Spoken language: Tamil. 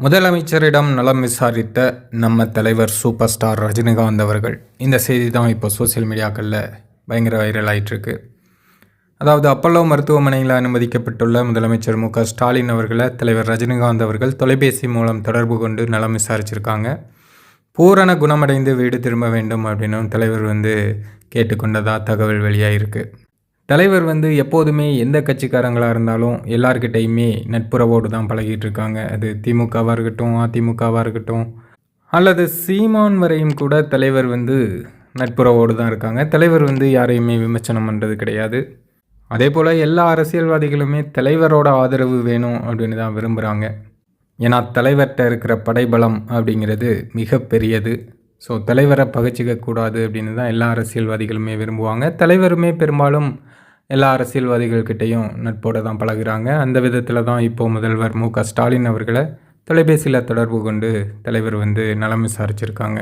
முதலமைச்சரிடம் நலம் விசாரித்த நம்ம தலைவர் சூப்பர் ஸ்டார் ரஜினிகாந்த் அவர்கள் இந்த செய்தி தான் இப்போ சோஷியல் மீடியாக்களில் பயங்கர வைரல் ஆயிட்டிருக்கு. அதாவது அப்பல்லோ மருத்துவமனையில் அனுமதிக்கப்பட்டுள்ள முதலமைச்சர் மு க ஸ்டாலின் அவர்களை தலைவர் ரஜினிகாந்த் அவர்கள் தொலைபேசி மூலம் தொடர்பு கொண்டு நலம் விசாரிச்சிருக்காங்க. பூரண குணமடைந்து வீடு திரும்ப வேண்டும் அப்படின்னு தலைவர் வந்து கேட்டுக்கொண்டதாக தகவல் வெளியாகிருக்கு தலைவர் வந்து எப்போதுமே எந்த கட்சிக்காரங்களாக இருந்தாலும் எல்லார்கிட்டையுமே நட்புறவோடு தான் பழகிட்டு இருக்காங்க அது திமுகவாக இருக்கட்டும் அதிமுகவாக இருக்கட்டும் அல்லது சீமான் வரையும் கூட தலைவர் வந்து நட்புறவோடு தான் இருக்காங்க. தலைவர் வந்து யாரையுமே விமர்சனம் பண்ணுறது கிடையாது. அதே போல் எல்லா அரசியல்வாதிகளுமே தலைவரோட ஆதரவு வேணும் அப்படின்னு தான் விரும்புகிறாங்க ஏன்னா தலைவர்கிட்ட இருக்கிற படைபலம் அப்படிங்கிறது மிகப்பெரியது. ஸோ தலைவரை பகைச்சிக்க கூடாது அப்படின்னு தான் எல்லா அரசியல்வாதிகளுமே விரும்புவாங்க. தலைவருமே பெரும்பாலும் எல்லா அரசியல்வாதிகள்கிட்டையும் நட்போடு தான் பழகுறாங்க. அந்த விதத்தில் தான் இப்போது முதல்வர் மு க ஸ்டாலின் அவர்களை தொலைபேசியில் தொடர்பு கொண்டு தலைவர் வந்து நலம் விசாரிச்சிருக்காங்க.